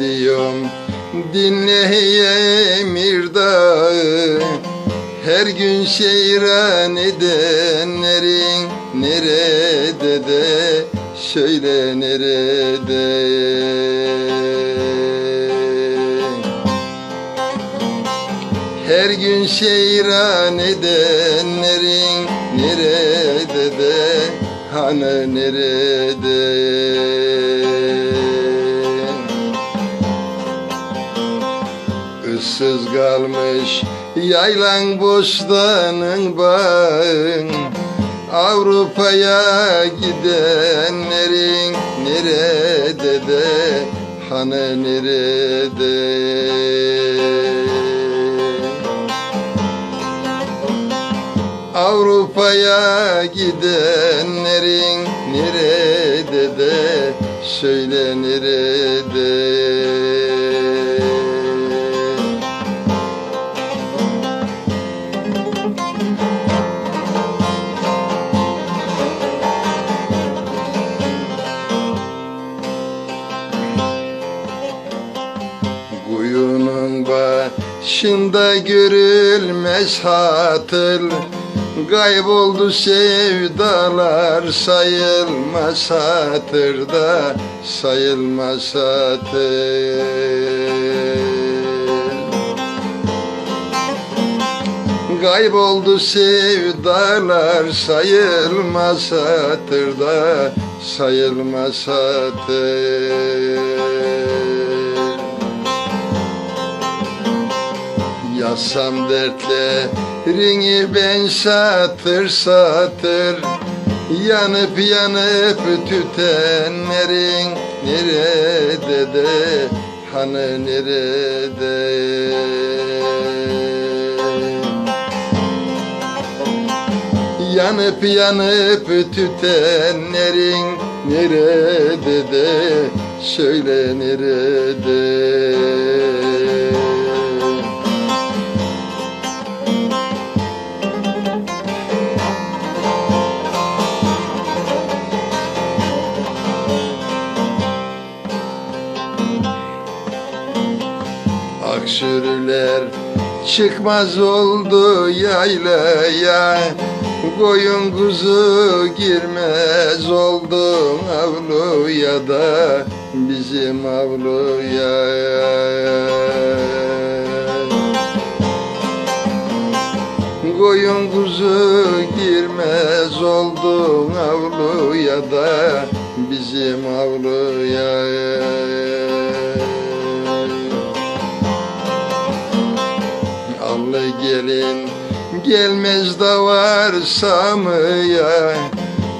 Diyorum dinle Emirdağ'ı Her gün seyran edenlerin Nerede de söyle nerede? Her gün seyran edenlerin nerede de hani nerede Issız kalmış yaylan bostanın bağın. Avrupa'ya gidenlerin nerede de hani nerede? Avrupa'ya gidenlerin nerede de söyle nerede başında görülmez hatır. Kayboldu sevdalar sayılmaz hatırda sayılmaz hatır. Kayboldu sevdalar sayılmaz hatırda sayılmaz hatır Yazsam dertlerini ben satır satır. Yanıp yanıp tütenlerin nerede de Hani nerede? Yanıp yanıp tütenlerin nerede de Söyle nerede Aksürüler çıkmaz oldu yaylaya. Koyun kuzu girmez oldu avluya da Bizim avluya Koyun kuzu girmez oldu avluya da Bizim avluya gelin gelmez da varsa mı ya?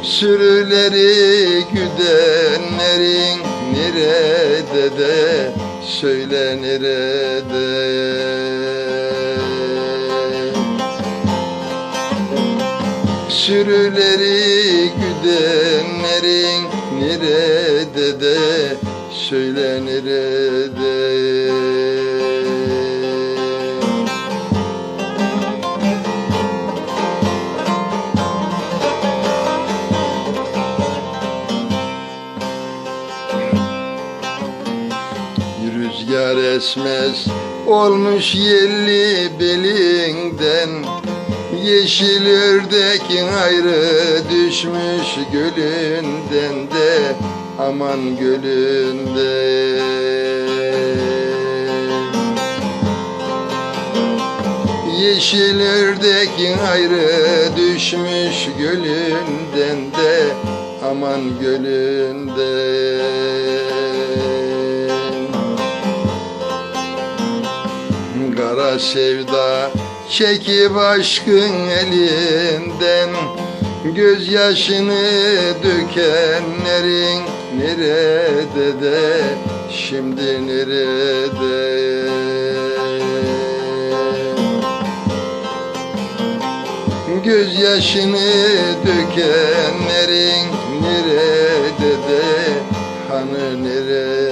Sürüleri güdenlerin nerede de Söyle nerede Sürüleri güdenlerin nerede de Söyle nerede Rüzgar esmez. Olmuş yelli belinden Yeşil ördekin ayrı düşmüş gölünden de Aman gölünde. Yeşil ördekin ayrı düşmüş gölünden de Aman gölünde Sevda çekip aşkın elinden Gözyaşını dökenlerin nerede de Şimdi nerede? Gözyaşını dökenlerin nerede de Hani nerede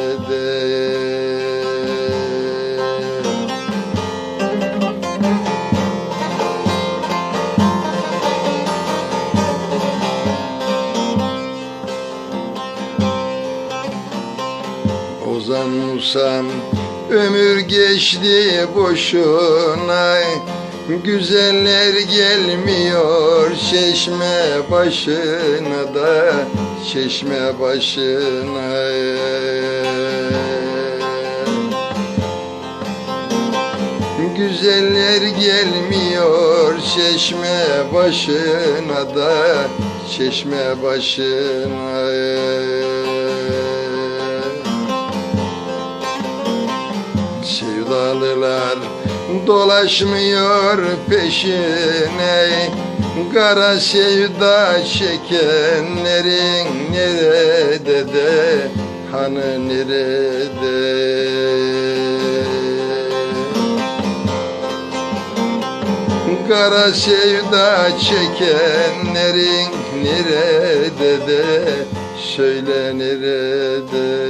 Uzansam ömür geçti boşuna. Güzeller gelmiyor çeşme başına da Çeşme başına. Güzeller gelmiyor çeşme başına da Çeşme başına Sevdalılar dolaşmıyor peşine. Kara sevda çekenlerin nerede de Hanı nerede? Kara sevda çekenlerin nerede de Söyle nerede